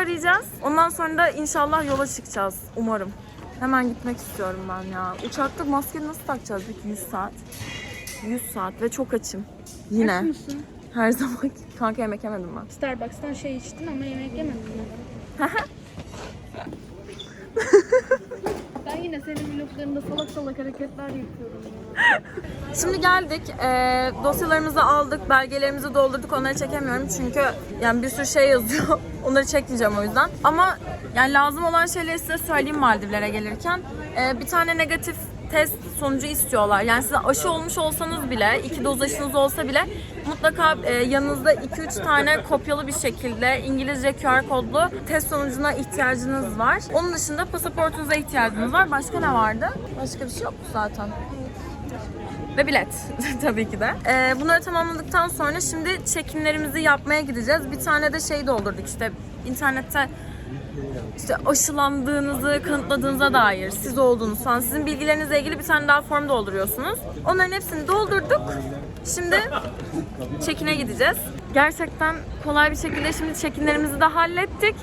arayacağız. Ondan sonra da inşallah yola çıkacağız. Umarım. Hemen gitmek istiyorum ben ya. Uçakta maske nasıl takacağız? Peki 100 saat. 100 saat ve çok açım. Yine. Aç mısın? Her zaman. Kanka yemek yemedim ben. Starbucks'tan şey içtin ama yemek yemedin mi? ben yine senin vloglarında salak salak hareketler yapıyorum ya. Şimdi geldik. Ee, dosyalarımızı aldık, belgelerimizi doldurduk. Onları çekemiyorum çünkü yani bir sürü şey yazıyor. Onları çekmeyeceğim o yüzden. Ama yani lazım olan şeyleri size söyleyeyim Maldivlere gelirken. Ee, bir tane negatif test sonucu istiyorlar. Yani size aşı olmuş olsanız bile, iki doz aşınız olsa bile mutlaka e, yanınızda 2-3 tane kopyalı bir şekilde İngilizce QR kodlu test sonucuna ihtiyacınız var. Onun dışında pasaportunuza ihtiyacınız var. Başka ne vardı? Başka bir şey yok zaten. Ve bilet tabii ki de. Ee, bunları tamamladıktan sonra şimdi çekimlerimizi yapmaya gideceğiz. Bir tane de şey doldurduk işte internette işte aşılandığınızı kanıtladığınıza dair siz olduğunuz falan sizin bilgilerinizle ilgili bir tane daha form dolduruyorsunuz. Onların hepsini doldurduk. Şimdi çekine gideceğiz. Gerçekten kolay bir şekilde şimdi çekimlerimizi de hallettik.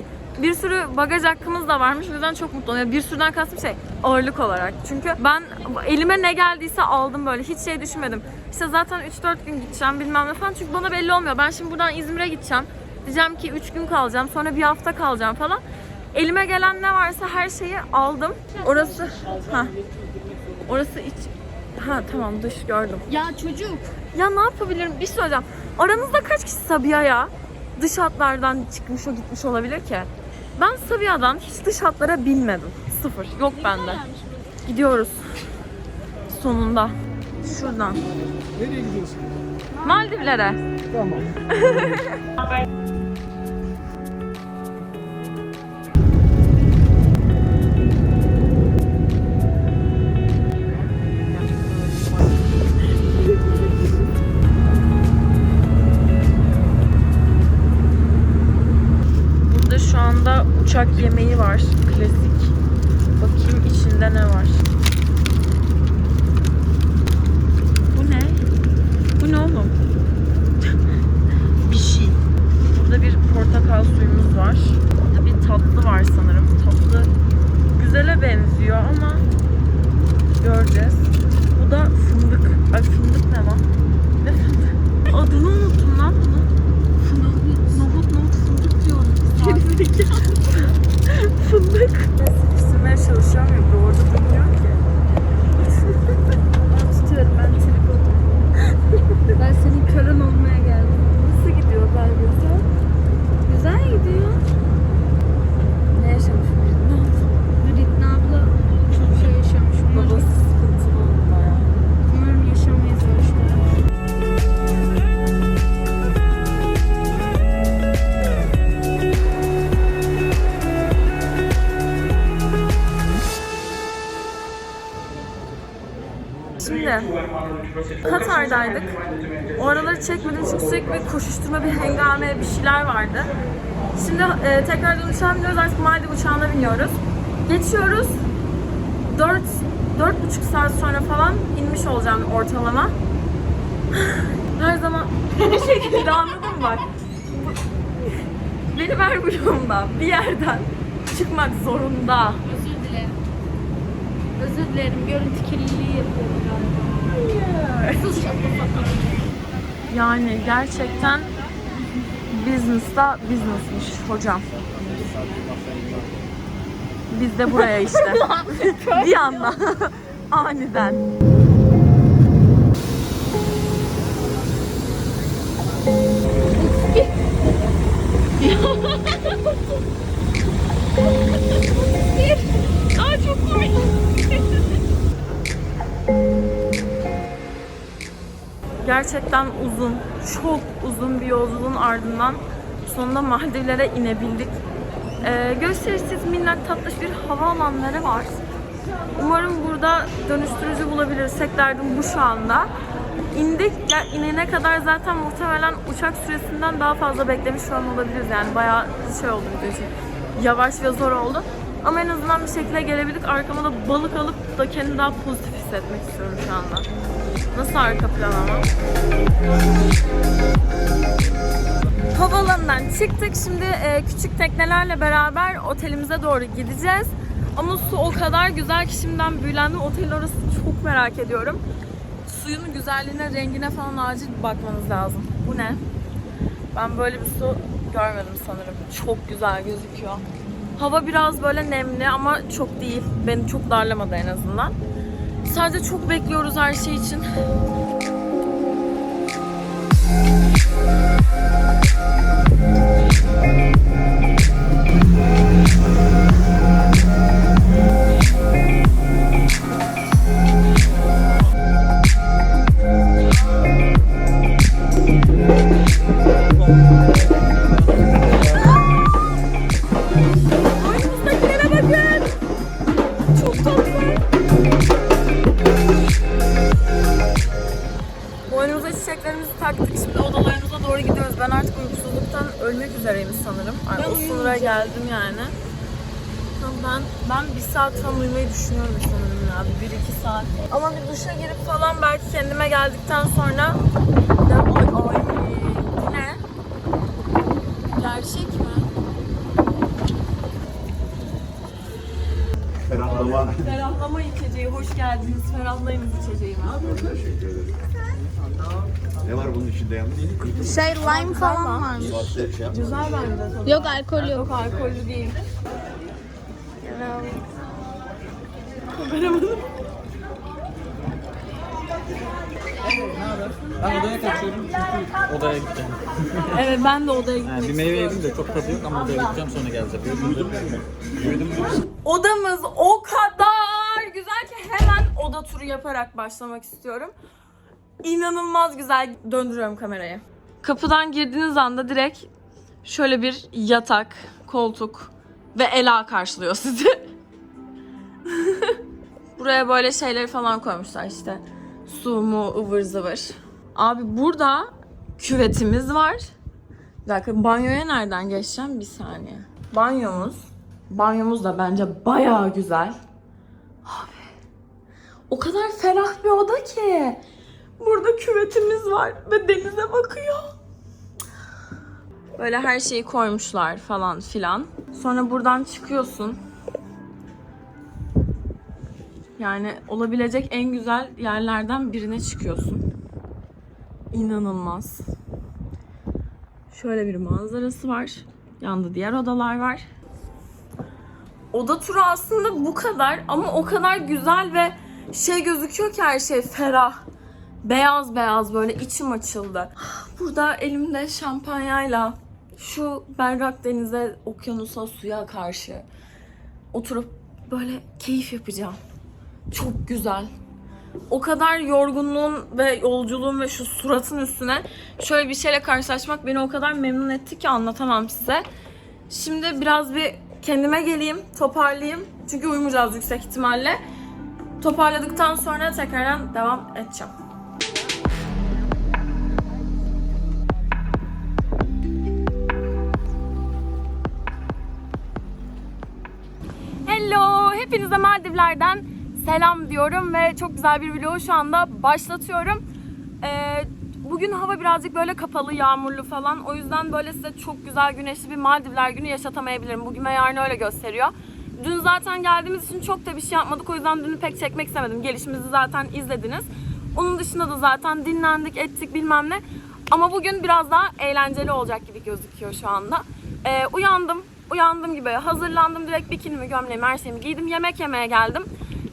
Bir sürü bagaj hakkımız da varmış. O yüzden çok mutlu oluyorum. Bir sürüden kastım şey ağırlık olarak. Çünkü ben elime ne geldiyse aldım böyle. Hiç şey düşünmedim. İşte zaten 3-4 gün gideceğim bilmem ne falan. Çünkü bana belli olmuyor. Ben şimdi buradan İzmir'e gideceğim. Diyeceğim ki 3 gün kalacağım. Sonra bir hafta kalacağım falan. Elime gelen ne varsa her şeyi aldım. Orası... Ha. Orası iç... Ha tamam dış gördüm. Ya çocuk. Ya ne yapabilirim? Bir şey söyleyeceğim. Aranızda kaç kişi Sabiha'ya dış hatlardan çıkmış o gitmiş olabilir ki? Ben Sabiha'dan hiç dış hatlara binmedim. Sıfır. Yok bende. Gidiyoruz. Sonunda. Şuradan. Nereye gidiyorsun? Maldivlere. Tamam. uçak yemeği var. Katar'daydık. O araları çekmedim çünkü sürekli bir koşuşturma, bir hengame, bir şeyler vardı. Şimdi e, tekrardan uçağa biniyoruz. Artık Maldiv uçağına biniyoruz. Geçiyoruz. 4 dört buçuk saat sonra falan inmiş olacağım ortalama. Her zaman bir şekilde anladın mı bak? Benim her vlogumda bir yerden çıkmak zorunda. Özür dilerim. Özür dilerim. Görüntü kirliliği yapıyorum galiba. Yani gerçekten business'ta business'mış hocam. Biz de buraya işte. bir anda. Aniden. Aa çok komik. Gerçekten uzun, çok uzun bir yolculuğun ardından sonunda Maldivlere inebildik. Ee, gösterişsiz minnak tatlış bir havaalanları var. Umarım burada dönüştürücü bulabilirsek derdim bu şu anda. indik. Ya inene kadar zaten muhtemelen uçak süresinden daha fazla beklemiş falan olabiliriz yani. Bayağı şey oldu bizim için. Yavaş ve zor oldu. Ama en azından bir şekilde gelebildik. Arkama da balık alıp da kendimi daha pozitif hissetmek istiyorum şu anda. Nasıl arka plan ama? Havalanından çıktık. Şimdi e, küçük teknelerle beraber otelimize doğru gideceğiz. Ama su o kadar güzel ki şimdiden büyülendim. Otelin orası çok merak ediyorum. Suyun güzelliğine, rengine falan acil bakmanız lazım. Bu ne? Ben böyle bir su görmedim sanırım. Çok güzel gözüküyor. Hava biraz böyle nemli ama çok değil. Beni çok darlamadı en azından. Sadece çok bekliyoruz her şey için. Ben artık uykusuzluktan ölmek üzereyim sanırım. Yani o sınıra geldim yani. Ben, ben bir saat falan uyumayı düşünüyorum sanırım ya. Bir iki saat. Ama bir duşa girip falan belki kendime geldikten sonra... Ya, ay, ay, ne? Gerçek mi? Ferahlama. Ferahlama içeceği. Hoş geldiniz. Ferahlayınız içeceğime. Teşekkür ederim. Ne var bunun içinde yalnız? Şey lime falan varmış. Şey yapma. Güzel bence tadı. Yok alkol yok. Yok alkollü değil. Ben odaya kaçıyorum çünkü odaya gideceğim. Evet ben de odaya gitmek Yani bir meyve yedim de çok tadı yok ama odaya gideceğim sonra geleceğim. Yürüdüm Yürüdüm Odamız o kadar güzel ki hemen oda turu yaparak başlamak istiyorum. İnanılmaz güzel. Döndürüyorum kamerayı. Kapıdan girdiğiniz anda direkt şöyle bir yatak, koltuk ve Ela karşılıyor sizi. Buraya böyle şeyleri falan koymuşlar işte. Su mu ıvır zıvır. Abi burada küvetimiz var. Bir dakika banyoya nereden geçeceğim? Bir saniye. Banyomuz. Banyomuz da bence bayağı güzel. Abi. O kadar ferah bir oda ki. Burada küvetimiz var ve denize bakıyor. Böyle her şeyi koymuşlar falan filan. Sonra buradan çıkıyorsun. Yani olabilecek en güzel yerlerden birine çıkıyorsun. İnanılmaz. Şöyle bir manzarası var. Yanında diğer odalar var. Oda turu aslında bu kadar ama o kadar güzel ve şey gözüküyor ki her şey ferah. Beyaz beyaz böyle içim açıldı. Burada elimde şampanyayla şu berrak denize, okyanusa, suya karşı oturup böyle keyif yapacağım. Çok güzel. O kadar yorgunluğun ve yolculuğun ve şu suratın üstüne şöyle bir şeyle karşılaşmak beni o kadar memnun etti ki anlatamam size. Şimdi biraz bir kendime geleyim, toparlayayım. Çünkü uyumayacağız yüksek ihtimalle. Toparladıktan sonra tekrardan devam edeceğim. Hepinize Maldivler'den selam diyorum ve çok güzel bir vlogu şu anda başlatıyorum. Ee, bugün hava birazcık böyle kapalı, yağmurlu falan. O yüzden böyle size çok güzel güneşli bir Maldivler günü yaşatamayabilirim. Bugün ve yarın öyle gösteriyor. Dün zaten geldiğimiz için çok da bir şey yapmadık. O yüzden dünü pek çekmek istemedim. Gelişimizi zaten izlediniz. Onun dışında da zaten dinlendik, ettik bilmem ne. Ama bugün biraz daha eğlenceli olacak gibi gözüküyor şu anda. Ee, uyandım. Uyandığım gibi hazırlandım. Direkt bikinimi, gömleğimi, her şeyimi giydim. Yemek yemeye geldim.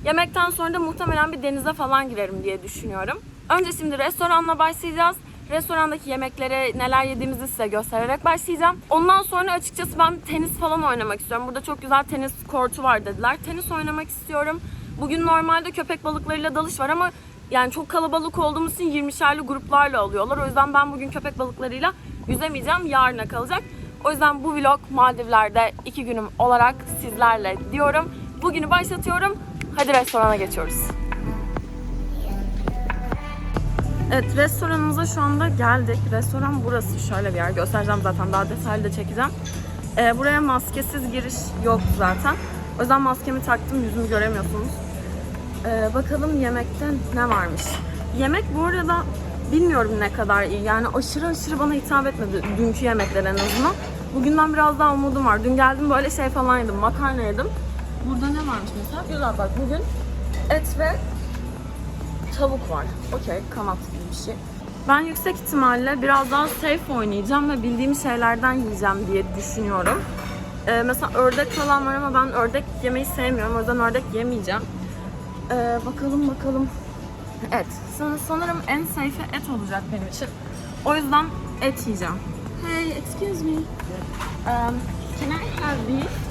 Yemekten sonra da muhtemelen bir denize falan girerim diye düşünüyorum. Önce şimdi restoranla başlayacağız. Restorandaki yemeklere neler yediğimizi size göstererek başlayacağım. Ondan sonra açıkçası ben tenis falan oynamak istiyorum. Burada çok güzel tenis kortu var dediler. Tenis oynamak istiyorum. Bugün normalde köpek balıklarıyla dalış var ama yani çok kalabalık olduğumuz için 20'şerli gruplarla alıyorlar. O yüzden ben bugün köpek balıklarıyla yüzemeyeceğim. Yarına kalacak. O yüzden bu vlog Maldivler'de iki günüm olarak sizlerle diyorum. Bugünü başlatıyorum. Hadi restorana geçiyoruz. Evet restoranımıza şu anda geldik. Restoran burası şöyle bir yer. Göstereceğim zaten daha detaylı da çekeceğim. Ee, buraya maskesiz giriş yok zaten. O yüzden maskemi taktım yüzümü göremiyorsunuz. Ee, bakalım yemekte ne varmış. Yemek bu arada bilmiyorum ne kadar iyi. Yani aşırı aşırı bana hitap etmedi dünkü yemekler en azından. Bugünden biraz daha umudum var. Dün geldim böyle şey falan yedim, makarna yedim. Burada ne varmış mesela? Güzel bak bugün et ve tavuk var. Okey, kanat gibi bir şey. Ben yüksek ihtimalle biraz daha safe oynayacağım ve bildiğim şeylerden yiyeceğim diye düşünüyorum. Ee, mesela ördek falan var ama ben ördek yemeyi sevmiyorum. O yüzden ördek yemeyeceğim. Ee, bakalım bakalım. Et. San- Sanırım en safe et olacak benim için. O yüzden et yiyeceğim. Hey, excuse me. Um, can I have beef?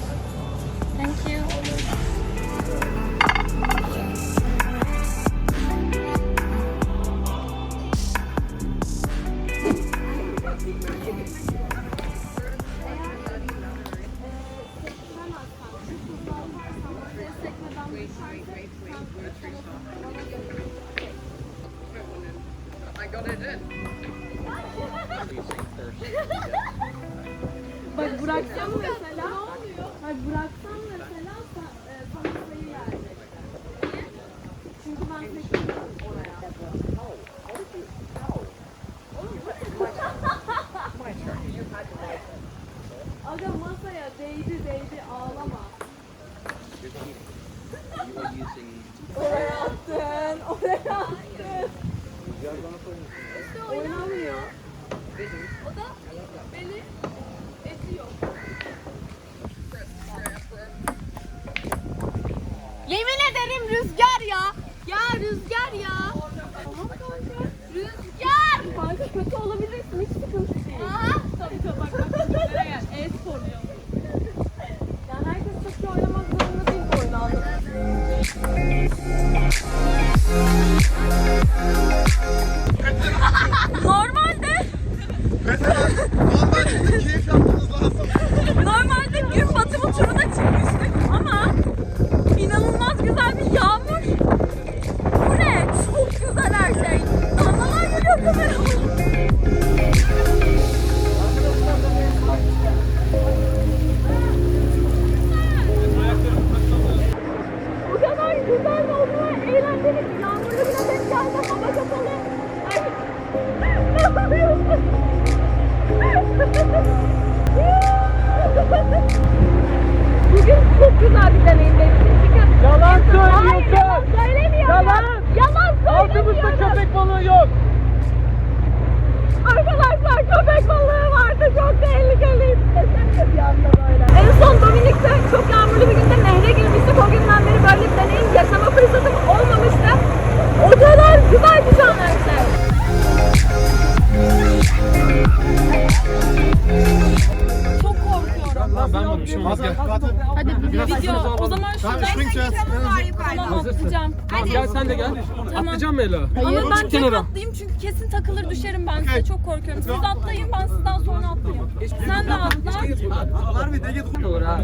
Korkuyorum. Siz atlayın ben sizden sonra atlayayım. Sen de atla. Olur ha.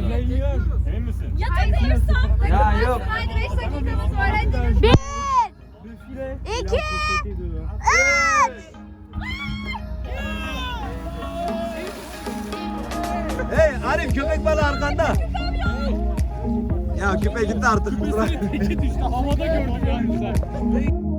Ya takılırsam. Ya yok. Haydi 5 dakikamız var hadi. Hey Arif köpek balığı arkanda. Ya köpek gitti artık. Bırak. Havada gördüm ya güzel.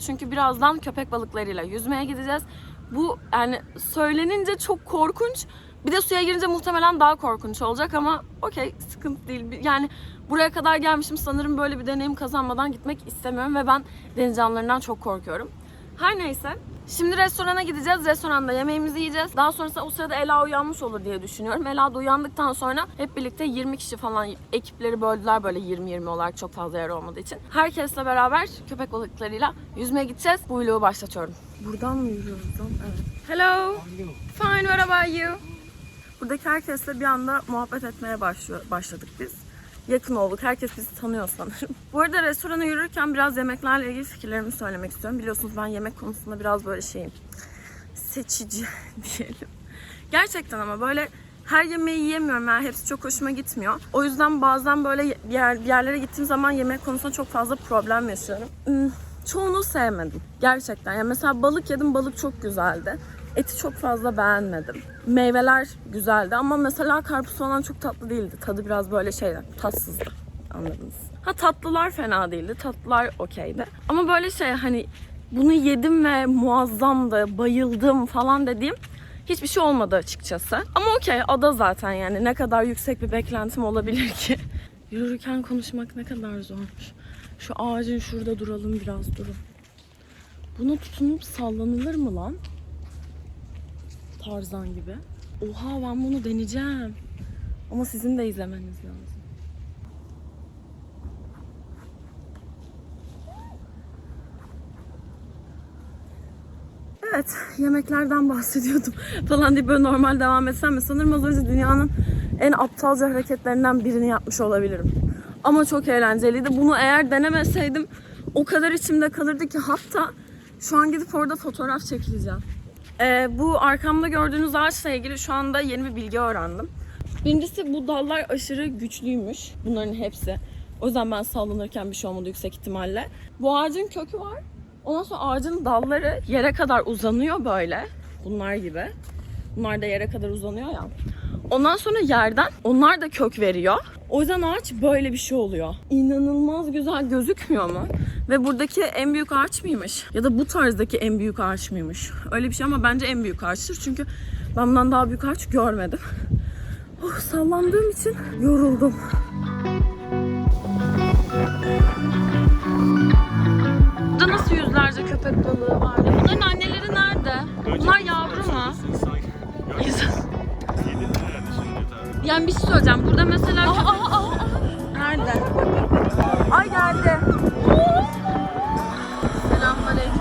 Çünkü birazdan köpek balıklarıyla yüzmeye gideceğiz. Bu yani söylenince çok korkunç. Bir de suya girince muhtemelen daha korkunç olacak ama okey sıkıntı değil. Yani buraya kadar gelmişim sanırım böyle bir deneyim kazanmadan gitmek istemiyorum ve ben deniz canlılarından çok korkuyorum. Her neyse. Şimdi restorana gideceğiz. Restoranda yemeğimizi yiyeceğiz. Daha sonrasında o sırada Ela uyanmış olur diye düşünüyorum. Ela da uyandıktan sonra hep birlikte 20 kişi falan ekipleri böldüler böyle 20-20 olarak çok fazla yer olmadığı için. Herkesle beraber köpek balıklarıyla yüzmeye gideceğiz. Bu vlogu başlatıyorum. Buradan mı yürüyoruz lan? Evet. Hello. Fine, what about you? Buradaki herkesle bir anda muhabbet etmeye başlıyor, başladık biz. Yakın olduk. Herkes bizi tanıyor sanırım. Bu arada restorana yürürken biraz yemeklerle ilgili fikirlerimi söylemek istiyorum. Biliyorsunuz ben yemek konusunda biraz böyle şeyim. Seçici diyelim. Gerçekten ama böyle her yemeği yiyemiyorum yani hepsi çok hoşuma gitmiyor. O yüzden bazen böyle yer, yerlere gittiğim zaman yemek konusunda çok fazla problem yaşıyorum. Hmm, çoğunu sevmedim. Gerçekten. Yani mesela balık yedim, balık çok güzeldi. Eti çok fazla beğenmedim. Meyveler güzeldi ama mesela karpuz falan çok tatlı değildi. Tadı biraz böyle şeydi, tatsızdı. Anladınız. Ha tatlılar fena değildi. Tatlılar okeydi. Ama böyle şey hani bunu yedim ve muazzamdı, bayıldım falan dediğim hiçbir şey olmadı açıkçası. Ama okey ada zaten yani ne kadar yüksek bir beklentim olabilir ki. Yürürken konuşmak ne kadar zormuş. Şu ağacın şurada duralım biraz durun. Buna tutunup sallanılır mı lan? Tarzan gibi. Oha ben bunu deneyeceğim. Ama sizin de izlemeniz lazım. Evet, yemeklerden bahsediyordum falan diye böyle normal devam etsem mi? Sanırım az önce dünyanın en aptalca hareketlerinden birini yapmış olabilirim. Ama çok eğlenceliydi. Bunu eğer denemeseydim o kadar içimde kalırdı ki hatta şu an gidip orada fotoğraf çekileceğim. Ee, bu arkamda gördüğünüz ağaçla ilgili şu anda yeni bir bilgi öğrendim. Birincisi bu dallar aşırı güçlüymüş. Bunların hepsi. O yüzden ben sallanırken bir şey olmadı yüksek ihtimalle. Bu ağacın kökü var. Ondan sonra ağacın dalları yere kadar uzanıyor böyle. Bunlar gibi. Bunlar da yere kadar uzanıyor ya. Ondan sonra yerden onlar da kök veriyor. O yüzden ağaç böyle bir şey oluyor. İnanılmaz güzel gözükmüyor mu? Ve buradaki en büyük ağaç mıymış? Ya da bu tarzdaki en büyük ağaç mıymış? Öyle bir şey ama bence en büyük ağaçtır. Çünkü ben bundan daha büyük ağaç görmedim. Oh, sallandığım için yoruldum. Burada nasıl yüzlerce köpek balığı var? Bunların anneleri nerede? Bunlar yavru mu? Yani bir şey söyleyeceğim. Burada mesela... Aa, aa, aa, Nerede? Ay geldi. Selamünaleyküm.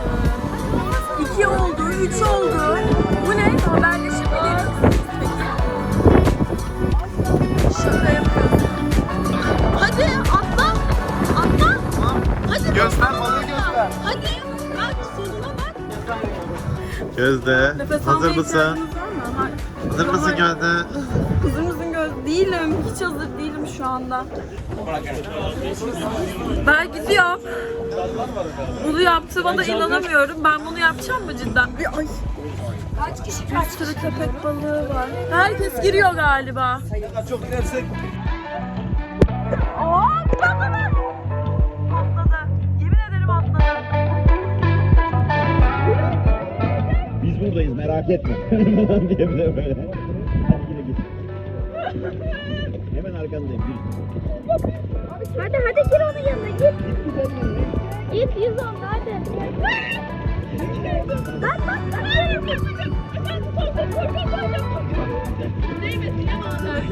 İki oldu, üç oldu. Bu ne? Haberleşebiliriz. Şaka yapıyorsun. Hadi atla. Atla. Hadi. Göster balığı göster. Hadi. Bak soluna bak. Gözde. Nefes Hazır almaya mısın? ihtiyacınız var mı? Hayır. Hazır mısın Gözde? Hiç hazır değilim şu anda. Ben gidiyorum. Bunu yaptığıma da inanamıyorum. Ben bunu yapacağım mı cidden? Bir ay. Kaç kişi kaç sürü köpek balığı var. Herkes giriyor galiba. Çok girersek. Aa, atladı. Atladı. Yemin ederim atladı. Biz buradayız merak etme. diye böyle. Hadi hadi gir onun yanına git. Git yüz onunla hadi. Bak bak bak. İnanılmaz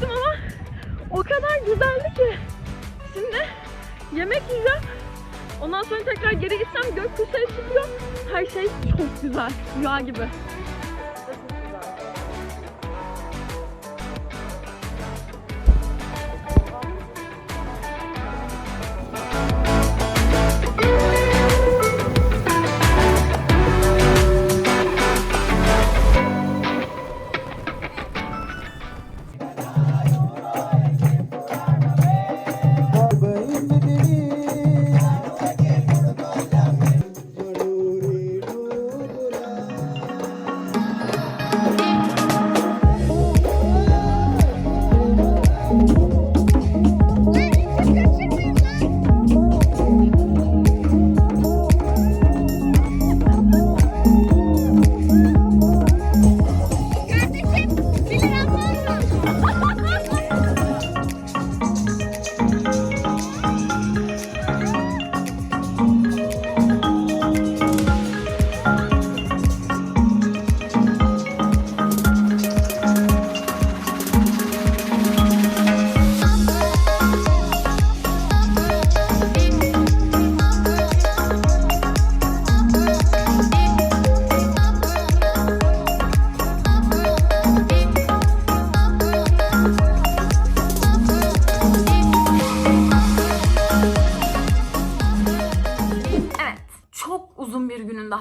Korktum ama o kadar güzeldi ki. Şimdi yemek yiyeceğim. Ondan sonra tekrar geri gitsem gökkuşağı çıkıyor. Her şey çok güzel. Rüya gibi.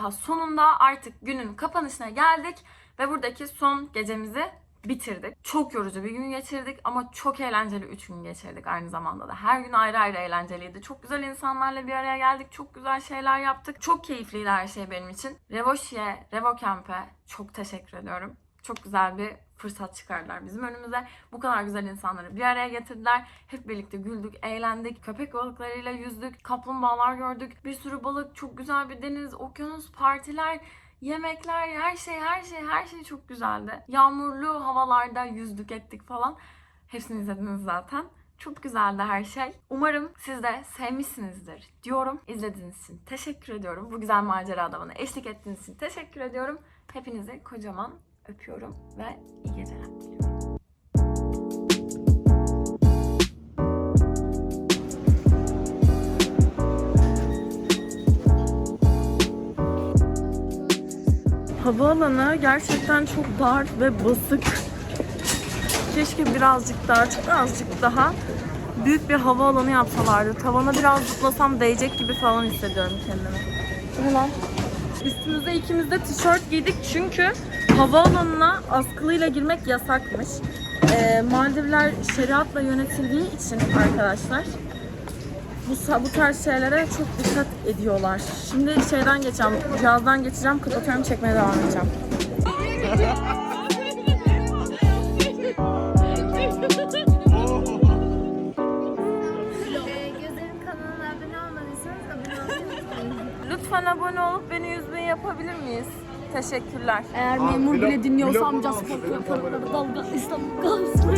Daha sonunda artık günün kapanışına geldik ve buradaki son gecemizi bitirdik. Çok yorucu bir gün geçirdik ama çok eğlenceli 3 gün geçirdik aynı zamanda da. Her gün ayrı ayrı eğlenceliydi. Çok güzel insanlarla bir araya geldik. Çok güzel şeyler yaptık. Çok keyifliydi her şey benim için. Revoşi'ye, Revo Camp'e çok teşekkür ediyorum. Çok güzel bir fırsat çıkardılar bizim önümüze. Bu kadar güzel insanları bir araya getirdiler. Hep birlikte güldük, eğlendik. Köpek balıklarıyla yüzdük. Kaplumbağalar gördük. Bir sürü balık, çok güzel bir deniz, okyanus, partiler, yemekler, her şey, her şey, her şey çok güzeldi. Yağmurlu havalarda yüzdük, ettik falan. Hepsini izlediniz zaten. Çok güzeldi her şey. Umarım siz de sevmişsinizdir diyorum. İzlediğiniz için teşekkür ediyorum. Bu güzel macerada bana eşlik ettiğiniz için teşekkür ediyorum. Hepinizi kocaman öpüyorum ve iyi geceler diliyorum. Havaalanı gerçekten çok dar ve basık. Keşke birazcık daha, çok azıcık daha büyük bir havaalanı yapsalardı. Tavana biraz zıplasam değecek gibi falan hissediyorum kendimi. Ne lan? Üstümüze ikimiz de tişört giydik çünkü havaalanına askılıyla girmek yasakmış. Ee, Maldivler şeriatla yönetildiği için arkadaşlar bu, bu tarz şeylere çok dikkat ediyorlar. Şimdi şeyden geçeceğim, cihazdan geçeceğim, kapatıyorum, çekmeye devam edeceğim. Teşekkürler. Eğer memur bile dinliyorsa amcası paraları dalga İstanbul kalsın.